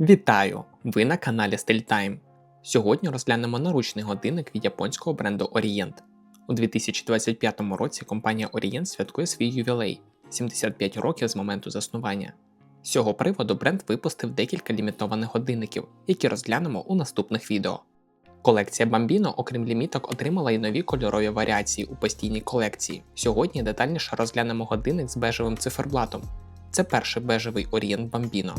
Вітаю! Ви на каналі StyleTime. Сьогодні розглянемо наручний годинник від японського бренду Orient. У 2025 році компанія Orient святкує свій ювілей 75 років з моменту заснування. З цього приводу бренд випустив декілька лімітованих годинників, які розглянемо у наступних відео. Колекція Bambino, окрім ліміток, отримала й нові кольорові варіації у постійній колекції. Сьогодні детальніше розглянемо годинник з бежевим циферблатом. Це перший бежевий Orient Bambino.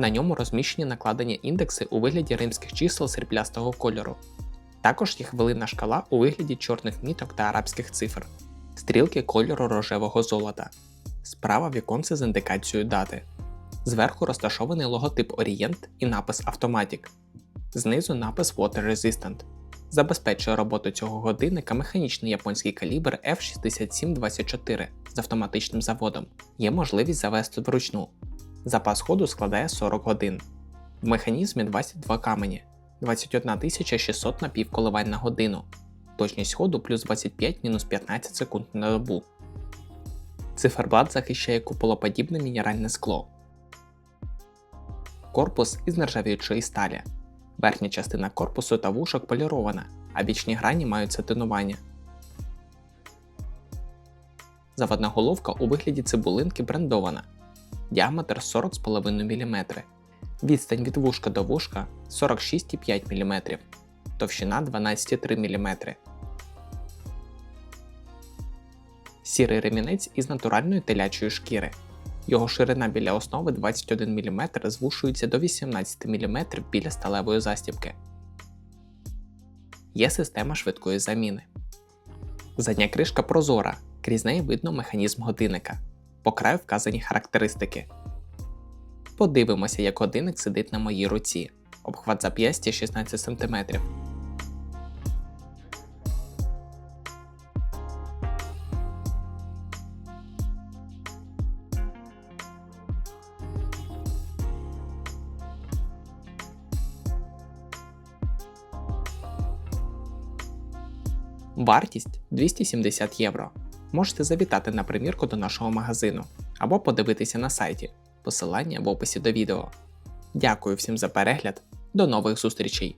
На ньому розміщені накладені індекси у вигляді римських чисел сріблястого кольору. Також є хвилинна шкала у вигляді чорних міток та арабських цифр, стрілки кольору рожевого золота, справа віконце з індикацією дати. Зверху розташований логотип Orient і напис Automatic. Знизу напис Water Resistant. Забезпечує роботу цього годинника механічний японський калібр F6724 з автоматичним заводом. Є можливість завести вручну. Запас ходу складає 40 годин. В механізмі 22 камені, 21 600 напівколивань на годину, точність ходу плюс 25-15 секунд на добу. Циферблат захищає куполоподібне мінеральне скло. Корпус із нержавіючої сталі. Верхня частина корпусу та вушок полірована, а бічні грані мають сатинування. Заводна головка у вигляді цибулинки брендована діаметр 40,5 мм, відстань від вушка до вушка 46,5 мм, товщина 12,3 мм. Сірий ремінець із натуральної телячої шкіри. Його ширина біля основи 21 мм звушується до 18 мм біля сталевої застібки. Є система швидкої заміни. Задня кришка прозора, крізь неї видно механізм годинника по краю вказані характеристики. Подивимося, як годинник сидить на моїй руці. Обхват зап'ястя 16 см. Вартість 270 євро. Можете завітати на примірку до нашого магазину або подивитися на сайті, посилання в описі до відео. Дякую всім за перегляд, до нових зустрічей!